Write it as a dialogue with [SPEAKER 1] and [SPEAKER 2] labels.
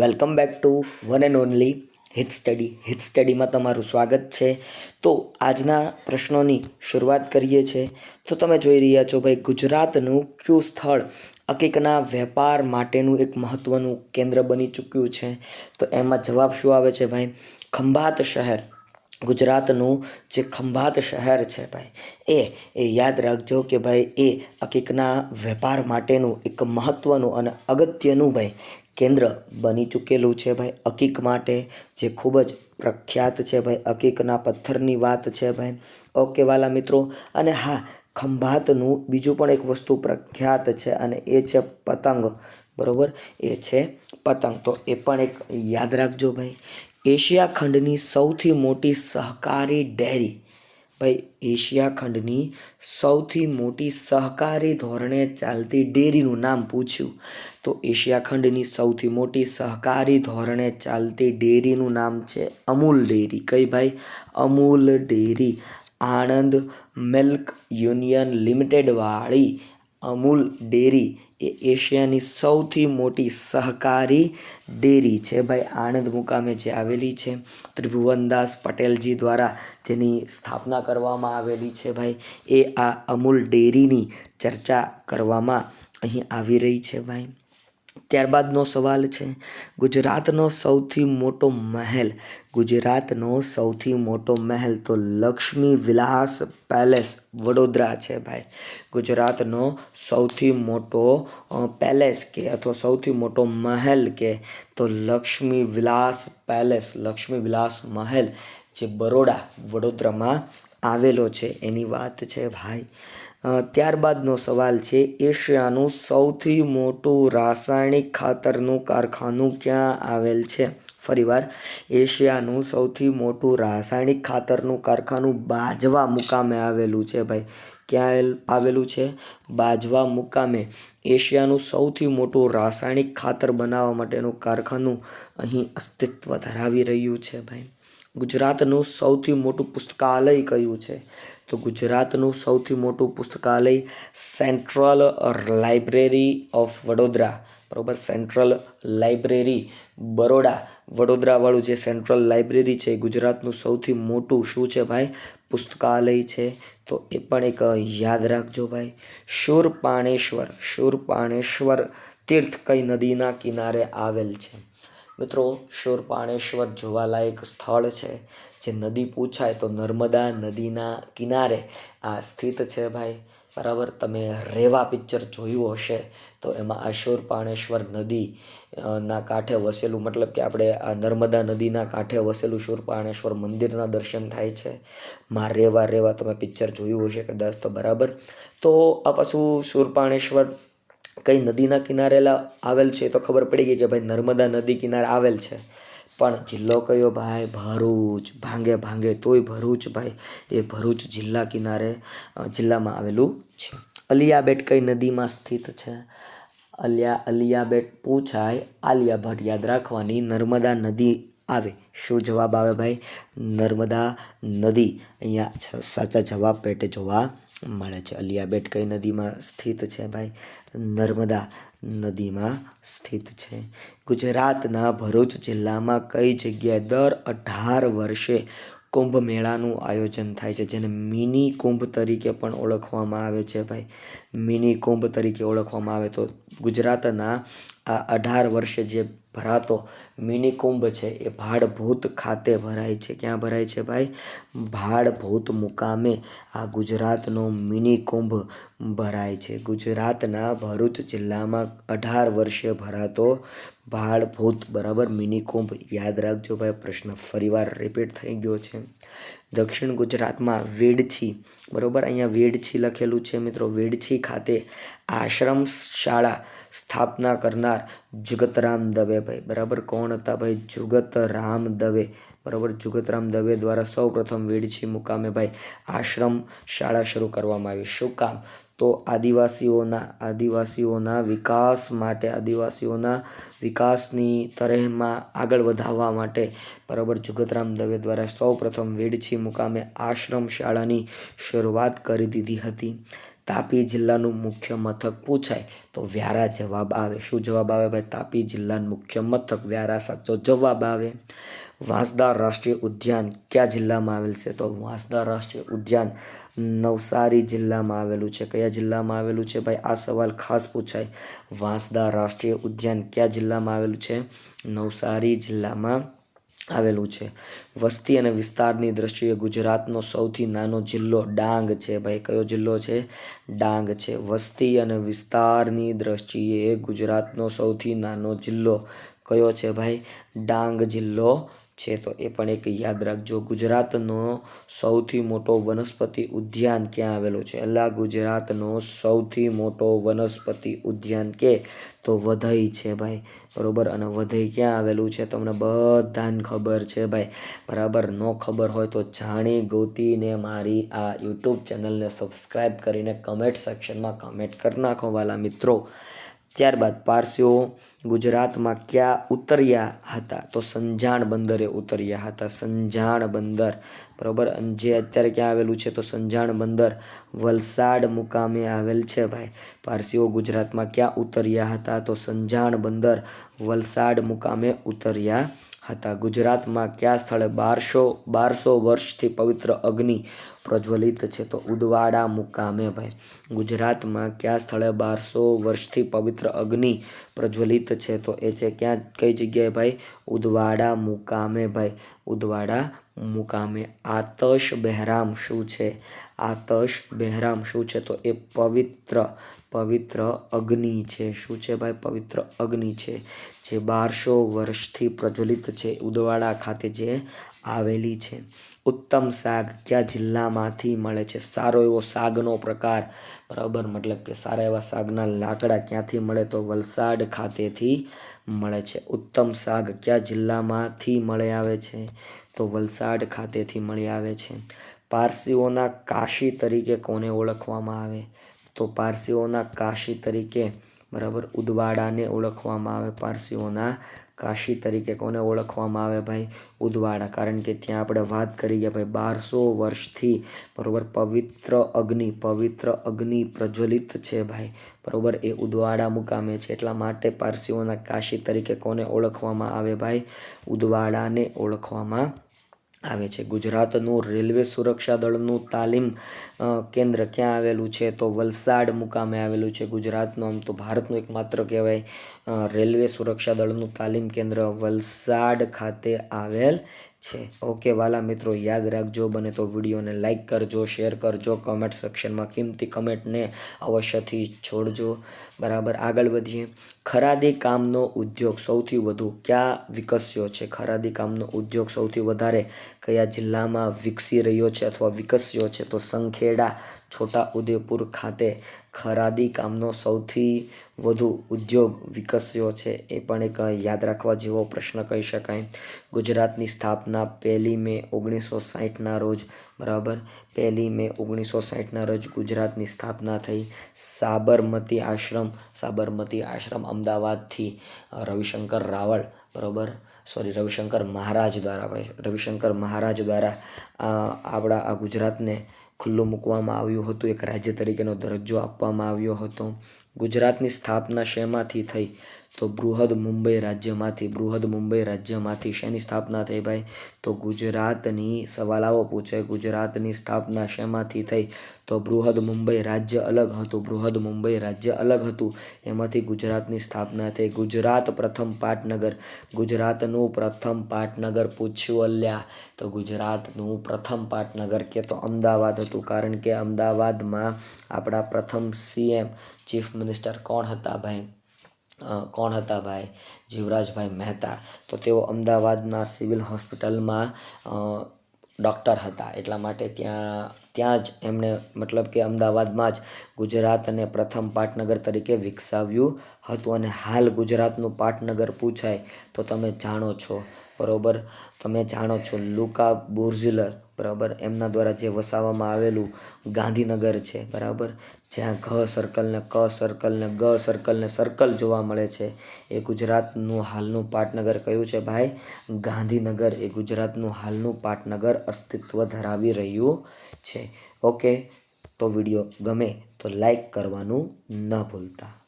[SPEAKER 1] Welcome back to one and only Hit study. Hit સ્ટડીમાં તમારું સ્વાગત છે. તો આજના પ્રશ્નોની શરૂઆત કરીએ છીએ તો તમે જોઈ રહ્યા છો ભાઈ, ગુજરાતનું કયું સ્થળ અકીકના વેપાર માટેનું એક મહત્ત્વનું કેન્દ્ર બની ચૂક્યું છે? તો એમાં જવાબ શું આવે છે ભાઈ? ખંભાત શહેર. ગુજરાતનું જે ખંભાત શહેર છે ભાઈ, એ એ યાદ રાખજો કે ભાઈ, એ હકીકના વેપાર માટેનું એક મહત્ત્વનું અને અગત્યનું ભાઈ કેન્દ્ર બની ચૂકેલું છે ભાઈ અકીક માટે, જે ખૂબ જ પ્રખ્યાત છે ભાઈ, અકીકના પથ્થરની વાત છે ભાઈ. ઓકે વાલા મિત્રો, અને હા, ખંભાતનું બીજું પણ એક વસ્તુ પ્રખ્યાત છે, અને એ છે પતંગ. બરોબર? એ છે પતંગ. તો એ પણ એક યાદ રાખજો ભાઈ. એશિયા ખંડની સૌથી મોટી સહકારી ડેરી ભાઈ એશિયા ખંડની સૌથી મોટી સહકારી ધોરણે ચાલતી ડેરીનું નામ પૂછ્યું. તો એશિયા ખંડની સૌથી મોટી સહકારી ધોરણે ચાલતી ડેરીનું નામ છે અમૂલ ડેરી. કઈ ભાઈ? Amul dairy. Anand milk union લિમિટેડવાળી Amul dairy. એ એશિયાની સૌથી મોટી સહકારી ડેરી છે ભાઈ. આણંદ મુકામે જે આવેલી છે ત્રિભુવનદાસ પટેલજી દ્વારા જેની સ્થાપના કરવામાં આવેલી છે ભાઈ, એ આ અમૂલ ડેરીની ચર્ચા કરવામાં અહીં આવી રહી છે ભાઈ. ત્યારબાદનો સવાલ છે, ગુજરાતનો સૌથી મોટો મહેલ. ગુજરાતનો સૌથી મોટો મહેલ તો લક્ષ્મી વિલાસ પેલેસ વડોદરા છે ભાઈ. ગુજરાતનો સૌથી મોટો પેલેસ કે અથવા સૌથી મોટો મહેલ કે તો લક્ષ્મી વિલાસ પેલેસ, લક્ષ્મી વિલાસ મહેલ જે બરોડા વડોદરામાં આવેલો છે એની વાત છે ભાઈ. ત્યારબાદનો સવાલ છે, એશિયાનું સૌથી મોટું રાસાયણિક ખાતરનું કારખાનું ક્યાં આવેલ છે? ફરીવાર, એશિયાનું સૌથી મોટું રાસાયણિક ખાતરનું કારખાનું બાજવા મુકામે આવેલું છે ભાઈ. ક્યાં આવેલું છે? બાજવા મુકામે. એશિયાનું સૌથી મોટું રાસાયણિક ખાતર બનાવવા માટેનું કારખાનું અહીં અસ્તિત્વ ધરાવી રહ્યું છે ભાઈ. ગુજરાતનું સૌથી મોટું પુસ્તકાલય કયું છે? તો ગુજરાતનું સૌથી મોટું પુસ્તકાલય સેન્ટ્રલ લાઇબ્રેરી ઓફ વડોદરા, બરાબર? સેન્ટ્રલ લાઇબ્રેરી બરોડા, વડોદરાવાળું જે સેન્ટ્રલ લાઇબ્રેરી છે ગુજરાતનું સૌથી મોટું શું છે ભાઈ? પુસ્તકાલય છે. તો એ પણ એક યાદ રાખજો ભાઈ. શૂરપાણેશ્વર શૂરપાણેશ્વર તીર્થ કઈ નદીના કિનારે આવેલ છે. મિત્રો, શૂરપાણેશ્વર જોવાલાયક સ્થળ છે, જે નદી પૂછાય તો નર્મદા નદીના કિનારે આ સ્થિત છે ભાઈ. બરાબર, તમે રેવા પિક્ચર જોયું હશે, તો એમાં આ શૂરપાણેશ્વર નદી ના કાંઠે વસેલું, મતલબ કે આપણે આ નર્મદા નદીના કાંઠે વસેલું શૂરપાણેશ્વર મંદિરના દર્શન થાય છે. માં રેવા રેવા તમે પિક્ચર જોયું હશે કદાચ તો બરાબર. તો આ પાછું શૂરપાણેશ્વર કઈ નદીના કિનારે આવેલ છે તો ખબર પડી ગઈ કે ભાઈ નર્મદા નદી કિનારે આવેલ છે. પણ જિલ્લો કયો ભાઈ? ભરૂચ. ભાંગે ભાંગે તોય ભરૂચ ભાઈ. એ ભરૂચ જિલ્લા કિનારે જિલ્લામાં આવેલું છે. અલિયાબેટ કઈ નદીમાં સ્થિત છે? અલિયા, અલિયાબેટ પૂછાય. આલિયા યાદ રાખવાની. નર્મદા નદી આવે. શું જવાબ આવે ભાઈ? નર્મદા નદી. અહીંયા સાચા જવાબ, પેટે જોવા મળે છે. અલિયાબેટ કઈ નદીમાં સ્થિત છે ભાઈ? નર્મદા નદીમાં સ્થિત છે. ગુજરાતના ભરૂચ જિલ્લામાં કઈ જગ્યાએ દર અઢાર વર્ષે કુંભ મેળાનું આયોજન થાય છે, જેને મિની કુંભ તરીકે પણ ઓળખવામાં આવે છે ભાઈ. મિની કુંભ તરીકે ઓળખવામાં આવે તો ગુજરાતના આ અઢાર વર્ષે જે ભરાતો મિની કુંભ છે, એ ભાડભૂત ખાતે ભરાય છે. ક્યાં ભરાય છે ભાઈ? ભાડભૂત મુકામે આ ગુજરાતનો મિની કુંભ ભરાય છે. ગુજરાતના ભરૂચ જિલ્લામાં અઢાર વર્ષે ભરાતો ભાડભૂત બરાબર? મિની કુંભ યાદ રાખજો ભાઈ, પ્રશ્ન ફરીવાર રિપીટ થઈ ગયો છે. દક્ષિણ ગુજરાતમાં વેડછી, બરાબર? અહીંયા વેડછી લખેલું છે મિત્રો. વેડછી ખાતે આશ્રમ શાળા સ્થાપના કરનાર જુગતરામ દવે ભાઈ, બરાબર? કોણ હતા ભાઈ? જુગતરામ દવે, બરાબર? જુગતરામ દવે દ્વારા સૌ પ્રથમ વેડછી મુકામે ભાઈ આશ્રમ શાળા શરૂ કરવામાં આવી. શું કામ? તો આદિવાસીઓના આદિવાસીઓના વિકાસ માટે, આદિવાસીઓના વિકાસની તરહમાં આગળ વધાવવા માટે બરાબર જુગતરામ દવે દ્વારા સૌ પ્રથમ વેડછી મુકામે આશ્રમ શાળાની શરૂઆત કરી દીધી હતી. તાપી જિલ્લાનું મુખ્ય મથક પૂછાય તો વ્યારા જવાબ આવે. શું જવાબ આવે ભાઈ? તાપી જિલ્લાનું મુખ્ય મથક વ્યારા સાચો જવાબ આવે. વાંસદા રાષ્ટ્રીય ઉદ્યાન કયા જિલ્લામાં આવેલ છે? તો વાંસદા રાષ્ટ્રીય ઉદ્યાન નવસારી જિલ્લામાં આવેલું છે. કયા જિલ્લામાં આવેલું છે ભાઈ? આ સવાલ ખાસ પૂછાય. વાંસદા રાષ્ટ્રીય ઉદ્યાન કયા જિલ્લામાં આવેલું છે? નવસારી જિલ્લામાં આવેલું છે. વસ્તી અને વિસ્તારની દ્રષ્ટિએ ગુજરાતનો સૌથી નાનો જિલ્લો ડાંગ છે. ભાઈ, કયો જિલ્લો છે? ડાંગ છે. વસ્તી અને વિસ્તારની દ્રષ્ટિએ ગુજરાતનો સૌથી નાનો જિલ્લો કયો છે, ભાઈ? ડાંગ જિલ્લો છે, તો એ પણ એક યાદ રાખજો. ગુજરાતનો સૌથી મોટો વનસ્પતિ ઉદ્યાન ક્યાં આવેલો છે? અલ્લા ગુજરાતનો સૌથી મોટો વનસ્પતિ ઉદ્યાન કે? તો વધઈ છે ભાઈ, બરોબર? અને વધઈ ક્યાં આવેલું છે? તમને બધાને ખબર છે ભાઈ. બરાબર? ન ખબર હોય તો જાણી ગોતીને મારી આ યુટ્યુબ ચેનલને સબસ્ક્રાઈબ કરીને કમેન્ટ સેક્શનમાં કમેન્ટ કરી નાખો વાલા મિત્રો. ત્યારબાદ પારસીઓ ગુજરાતમાં ક્યાં ઉતર્યા હતા? તો સંજાણ બંદરે ઉતર્યા હતા. સંજાણ બંદર. બરોબર? જે અત્યારે ક્યાં આવેલું છે તો સંજાણ બંદર વલસાડ મુકામે આવેલ છે ભાઈ. પારસીઓ ગુજરાતમાં ક્યાં ઉતર્યા હતા તો સંજાણ બંદર વલસાડ મુકામે ઉતર્યા હતા. ગુજરાતમાં કયા સ્થળે બારસો બારસો વર્ષથી પવિત્ર અગ્નિ પ્રજ્વલિત છે તો ઉદવાડા મુકામે ભાઈ. ગુજરાતમાં કયા સ્થળે બારસો વર્ષથી પવિત્ર અગ્નિ પ્રજ્વલિત છે, તો એ છે ક્યાં, કઈ જગ્યાએ ભાઈ? ઉદવાડા મુકામે ભાઈ. ઉદવાડા મુકામે. આતશ બહેરામ શું છે? આતશ બહેરામ શું છે? તો એ પવિત્ર પવિત્ર અગ્નિ છે. શું છે ભાઈ? પવિત્ર અગ્નિ છે, જે બારસો વર્ષથી પ્રજ્વલિત છે ઉદવાડા ખાતે જે આવેલી છે. ઉત્તમ શાક કયા જિલ્લામાંથી મળે છે? સારો એવો શાકનો પ્રકાર. બરાબર? મતલબ કે સારા એવા શાકના લાકડા ક્યાંથી મળે તો વલસાડ ખાતેથી મળે છે. ઉત્તમ શાક કયા જિલ્લામાંથી મળી આવે છે? તો વલસાડ ખાતેથી મળી આવે છે. પારસીઓના કાશી તરીકે કોને ઓળખવામાં આવે? તો પારસીઓના કાશી તરીકે બરાબર ઉદવાડાને ઓળખવામાં આવે. પારસીઓના કાશી તરીકે કોને ઓળખવામાં આવે ભાઈ? ઉદવાડા. કારણ કે ત્યાં આપણે વાત કરીએ ભાઈ, બારસો વર્ષથી બરાબર પવિત્ર અગ્નિ પવિત્ર અગ્નિ પ્રજ્વલિત છે ભાઈ. બરાબર, એ ઉદવાડા મુકામે છે. એટલા માટે પારસીઓના કાશી તરીકે કોને ઓળખવામાં આવે ભાઈ? ઉદવાડાને ઓળખવામાં આવે છે. ગુજરાતનું રેલવે સુરક્ષા દળનું તાલીમ કેન્દ્ર ક્યાં આવેલું છે? તો વલસાડ મુકામે આવેલું છે ગુજરાતનું. આમ તો ભારતનું એકમાત્ર કહેવાય રેલવે સુરક્ષા દળનું તાલીમ કેન્દ્ર વલસાડ ખાતે આવેલ છે. ઓકે વાલા મિત્રો, યાદ રાખજો, બને તો વિડીયોને લાઇક કરજો શેર કરજો કમેન્ટ સેક્શનમાં કિંમતી કમેન્ટને અવશ્યથી છોડજો. બરાબર, આગળ વધીએ. ખરાદી કામનો ઉદ્યોગ સૌથી વધુ ક્યાં વિકસ્યો છે? ખરાદી કામનો ઉદ્યોગ સૌથી વધારે કયા જિલ્લામાં વિકસી રહ્યો છે અથવા વિકસ્યો છે? તો સંખેડા છોટા ઉદેપુર ખાતે ખરાદી કામનો સૌથી વધુ ઉદ્યોગ વિકસ્યો છે એ પણ એક યાદ રાખવા જેવો પ્રશ્ન કહી શકાય. ગુજરાતની સ્થાપના પહેલી મે ઓગણીસો સાહીઠના રોજ, બરાબર? પહેલી મે ઓગણીસો સાહીઠના રોજ ગુજરાતની સ્થાપના થઈ. સાબરમતી આશ્રમ સાબરમતી આશ્રમ અમદાવાદથી રવિશંકર રાવળ, બરાબર? સોરી રવિશંકર મહારાજ દ્વારા રવિશંકર મહારાજ દ્વારા આપણા આ ગુજરાતને ખુલ્લું મૂકવામાં આવ્યું હતું. એક રાજ્ય તરીકેનો દરજ્જો આપવામાં આવ્યો હતો. ગુજરાતની સ્થાપના શેમાંથી થઈ? તો બૃહદ મુંબઈ રાજ્યમાંથી, બૃહદ મુંબઈ રાજ્યમાંથી શેની સ્થાપના થઈ ભાઈ? તો ગુજરાતની સવાલ આવો પૂછે, ગુજરાતની સ્થાપના શેમાંથી થઈ? તો બૃહદ મુંબઈ રાજ્ય અલગ હતું, બૃહદ મુંબઈ રાજ્ય અલગ હતું. એમાંથી ગુજરાતની સ્થાપના થઈ. ગુજરાત પ્રથમ પાટનગર, ગુજરાતનું પ્રથમ પાટનગર પૂછ્યું અલ્યા. તો ગુજરાતનું પ્રથમ પાટનગર કે તો અમદાવાદ હતું, કારણ કે અમદાવાદમાં આપણા પ્રથમ સીએમ ચીફ મિનિસ્ટર કોણ હતા ભાઈ? કોણ હતા ભાઈ? જીવરાજભાઈ મહેતા. તો તેઓ અમદાવાદના સિવિલ હોસ્પિટલમાં ડૉક્ટર હતા. એટલા માટે ત્યાં ત્યાં જ એમણે મતલબ કે અમદાવાદમાં જ ગુજરાતને પ્રથમ પાટનગર તરીકે વિકસાવ્યું હતું અને હાલ ગુજરાતનું પાટનગર પૂછાય તો તમે જાણો છો. બરાબર? તમે જાણો છો લુકા બોર્ઝિલર. બરાબર? એમના દ્વારા જે વસાવવામાં આવેલું ગાંધીનગર છે. બરાબર? જ્યાં ઘ સર્કલને ક સર્કલને ગ સર્કલને સર્કલ જોવા મળે છે. એ ગુજરાતનું હાલનું પાટનગર કયું છે ભાઈ? ગાંધીનગર. એ ગુજરાતનું હાલનું પાટનગર અસ્તિત્વ ધરાવી રહ્યું છે. ઓકે, તો વીડિયો ગમે તો લાઈક કરવાનું ન ભૂલતા.